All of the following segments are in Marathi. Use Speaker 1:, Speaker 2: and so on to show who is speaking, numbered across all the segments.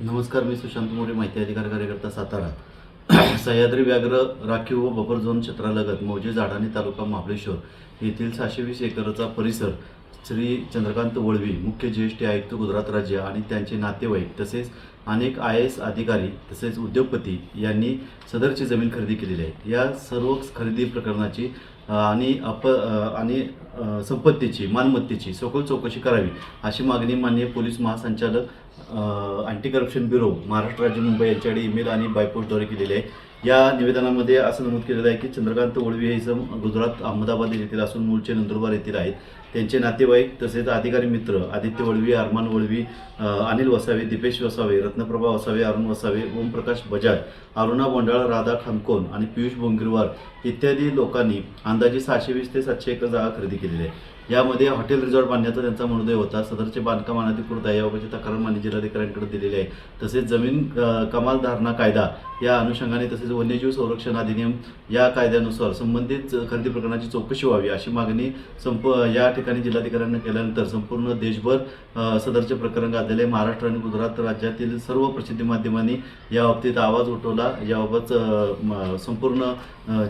Speaker 1: नमस्कार मी सुशांत मोरे माहिती अधिकार कार्यकर्ता सातारा. सह्याद्री व्याघ्र राखीव व बफर झोन क्षेत्रालगत मौजे झाडाणी तालुका महाबळेश्वर येथील सहाशे वीस एकरचा परिसर श्री चंद्रकांत वळवी मुख्य जी आयुक्त गुजरात राज्य आणि त्यांचे नातेवाईक तसेच अनेक आय एस अधिकारी तसेच उद्योगपती यांनी सदरची जमीन खरेदी केलेली आहे. या सर्व खरेदी प्रकरणाची आणि अप आणि संपत्तीची मालमत्तेची सखोल चौकशी करावी अशी मागणी माननीय पोलीस महासंचालक अँटी करप्शन ब्युरो महाराष्ट्र राज्य मुंबई यांच्याकडे ईमेल आणि बायपोस्टद्वारे केलेले आहे. या निवेदनामध्ये असं नमूद केलेलं आहे की चंद्रकांत वळवी हे इसम गुजरात अहमदाबाद येथील असून मूळचे नंदुरबार येथील आहेत. त्यांचे नातेवाईक तसेच अधिकारी मित्र आदित्य वळवी अरमान वळवी अनिल वसावे दीपेश वसावे रत्नप्रभा वसावे अरुण वसावे ओमप्रकाश बजाज अरुणा बोंडाळ राधा खानकोन आणि पियुष बोंगिरवार इत्यादी लोकांनी अंदाजे सहाशे वीस ते सातशे एकर जागा खरेदी केलेली आहे. यामध्ये हॉटेल रिझॉर्ट बांधण्याचा त्यांचा मनोदय होता. सदरचे बांधकाम अनधिकृत आहे. याबाबतची तक्रार मान्य जिल्हाधिकाऱ्यांकडे दिलेली आहे. तसेच जमीन कमाल धारणा कायदा या अनुषंगाने तसेच वन्यजीव संरक्षण अधिनियम या कायद्यानुसार संबंधित खरेदी प्रकरणाची चौकशी व्हावी अशी मागणी संप या ठिकाणी जिल्हाधिकाऱ्यांना केल्यानंतर संपूर्ण देशभर सदरचे प्रकरण गाजलेले. महाराष्ट्र आणि गुजरात राज्यातील सर्व प्रसिद्धी माध्यमांनी या बाबतीत आवाज उठवला. याबाबत संपूर्ण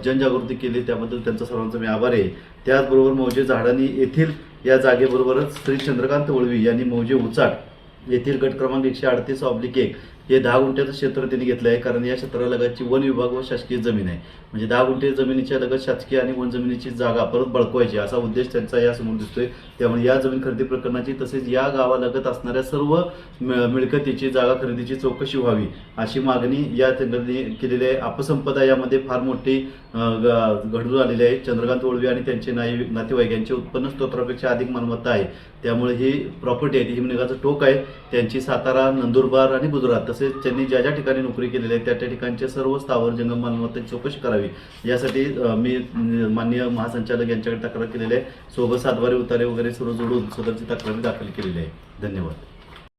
Speaker 1: जनजागृती केली. त्याबद्दल त्यांचा सर्वांचा मी आभार आहे. त्याचबरोबर मौजे झाडानी येथील या जागेबरोबरच श्री चंद्रकांत वळवी यांनी मौजे उचाट येथील गट क्रमांक एकशे अडतीस ऑब्लिक एक हे दहा गुंठ्याचं क्षेत्र त्यांनी घेतलं आहे कारण या क्षेत्रालगतची वन विभाग व शासकीय जमीन आहे. म्हणजे दहा गुंठे जमिनीच्या लगत शासकीय आणि वन जमिनीची जागा परत बळकवायची असा उद्देश त्यांचा यासमोर दिसतोय. त्यामुळे या जमीन खरेदी प्रकरणाची तसेच या गावालगत असणाऱ्या सर्व म- मिळकतीची जागा खरेदीची चौकशी व्हावी अशी मागणी या त्यांनी केलेली आहे. अपसंपदा यामध्ये फार मोठी ग- घडून आलेली आहे. चंद्रकांत ओळवी आणि त्यांचे नाई नातेवाईक यांचे उत्पन्न स्तोत्रापेक्षा अधिक मालमत्ता आहे. त्यामुळे ही प्रॉपर्टी आहे ती हिमनगाचं टोक आहे. त्यांची सातारा नंदुरबार आणि गुजरात तसेच त्यांनी ज्या ज्या ठिकाणी नोकरी केलेली आहे त्या त्या ठिकाणचे सर्व स्थावर जंगम मालमत्तेची चौकशी करावी. यासाठी मी माननीय महासंचालक यांच्याकडे तक्रार केलेली आहे. सोबत सातवारी उतारे वगैरे सर्व जोडून सदरची तक्रारी दाखल केलेली आहे. धन्यवाद.